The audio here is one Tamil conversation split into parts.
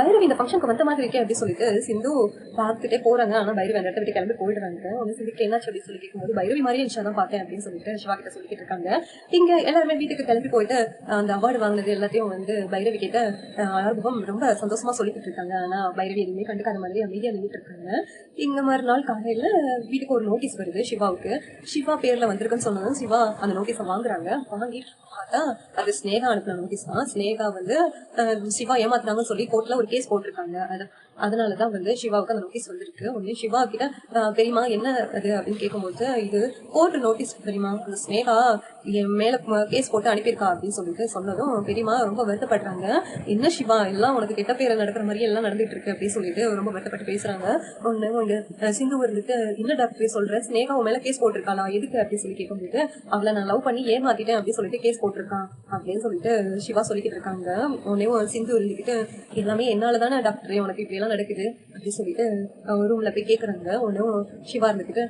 பைரவி இந்த ஃபங்க்ஷனுக்கு வந்த மாதிரி இருக்கே அப்படின்னு சொல்லிட்டு சிந்து பார்த்துட்டே போறாங்க. ஆனா பைரவி அந்த இடத்த விட்டு கிளம்பி போயிடுறாங்க. ஒன்னு சிந்துக்கு என்னாச்சு சொல்லி சொல்லி கேட்கும்போது பைரவி மாதிரியே இருந்துச்சு தான் பார்த்தேன் அப்படின்னு சொல்லிட்டு சிவா கிட்ட சொல்லிட்டு இருக்காங்க. இங்க எல்லாருமே வீட்டுக்கு கிளம்பி போயிட்டு அந்த அவார்டு வாங்கினது எல்லாத்தையும் வந்து பைரவி கிட்ட ஆர்வம் ரொம்ப சந்தோஷமா சொல்லிட்டு இருக்காங்க. ஆனா பைரவி எதுவுமே கண்டுக்காத மாதிரி அமைதியா நின்றுட்டு இருக்காங்க. இங்க மறுநாள் காலையில வீட்டுக்கு ஒரு நோட்டீஸ் வருது சிவாவுக்கு. சிவா பேர்ல வந்திருக்குன்னு சொன்னதும் சிவா அந்த நோட்டீஸை வாங்குறாங்க. வாங்கி பார்த்தா அது ஸ்னேகா அனுப்பின நோட்டீஸ் தான். ஸ்னேகா வந்து சிவா ஏமாத்துனாங்கன்னு சொல்லி கோர்ட்ல ஒரு கேஸ் போட்டிருக்காங்க. அதனால அதனாலதான் வந்து சிவாவுக்கு அந்த நோட்டீஸ் வந்திருக்கு. உடனே சிவா கிட்ட பெரியமா என்ன அது? அப்படின்னு கேட்கும்போது இது கோர்ட் நோட்டீஸ் பெரியமா அந்த ஸ்னேகா என் மேல கேஸ் போட்டு அனுப்பியிருக்கா அப்படின்னு சொல்லிட்டு சொன்னதும் பெரியம்மா ரொம்ப வருத்தப்படுறாங்க. என்ன சிவா எல்லாம் உனக்கு கெட்ட பேரை நடக்கிற மாதிரி எல்லாம் நடந்துட்டு இருக்கு அப்படின்னு சொல்லிட்டு ரொம்ப வருத்தப்பட்டு பேசுறாங்க. ஒண்ணு உங்க சிந்து இருந்துட்டு என்ன டாக்டர் சொல்ற? ஸ்னேகா உன் மேல கேஸ் போட்டிருக்காளா? எதுக்கு? அப்படின்னு சொல்லி கேட்கும்போது அவளை நான் லவ் பண்ணி ஏமாத்திட்டேன் அப்படின்னு சொல்லிட்டு கேஸ் போட்டிருக்கான் அப்படின்னு சொல்லிட்டு சிவா சொல்லிக்கிட்டு இருக்காங்க. உடனே சிந்து இருந்துகிட்டு எல்லாமே என்னால தானே டாக்டர் உனக்கு இப்படி எல்லாம் நடக்குது? அப்படின்னு சொல்லிட்டு ரூம்ல போய் கேக்குறாங்க. உடனே சிவா இருந்துக்கிட்டு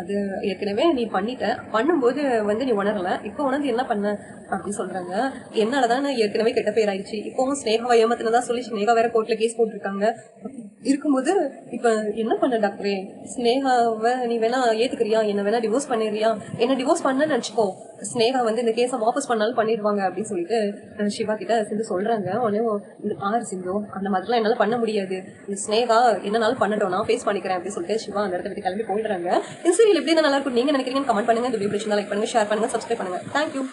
அது ஏற்கனவே நீ பண்ணிட்ட. பண்ணும்போது வந்து நீ உணரல. இப்போ உணர்ந்து என்ன பண்ண? அப்படின்னு சொல்றாங்க. என்னாலதான் ஏற்கனவே கெட்ட பேர் ஆயிடுச்சு இப்பவும் ஸ்னேகாவை ஏமாத்தினதா சொல்லி ஸ்னேகா வேற கோர்ட்ல கேஸ் போட்டிருக்காங்க. இருக்கும்போது இப்ப என்ன பண்ண டாக்டரே? ஸ்னேகாவை நீ வேணா ஏத்துக்கிறியா? என்ன வேணா டிவோர்ஸ் பண்ணிடுறியா? என்ன டிவோர்ஸ் பண்ண நினைச்சுக்கோ. ஸ்னேகா வந்து இந்த கேஸை வாபஸ் பண்ணாலும் பண்ணிடுவாங்க அப்படின்னு சொல்லிட்டு சிவா கிட்ட சிந்து சொல்றாங்க. உடனே இந்த பாரு சிந்து அந்த மாதிரிலாம் என்னால பண்ண முடியாது. இந்த ஸ்னேகா என்னனாலும் பண்ணட்டும் நான் ஃபேஸ் பண்ணிக்கிறேன் அப்படின்னு சொல்லிட்டு சிவா அந்த இடத்த விட்டு கிளம்பி போயிடுறாங்க. இந்த சீரியல் எப்படி நல்லா இருக்கும்? நீங்க நினைக்கிறீங்க கமெண்ட் பண்ணுங்க. இந்த வீடியோ லைக் பண்ணுங்க ஷேர் பண்ணுங்க சப்ஸ்கிரைப் பண்ணுங்க. Thank you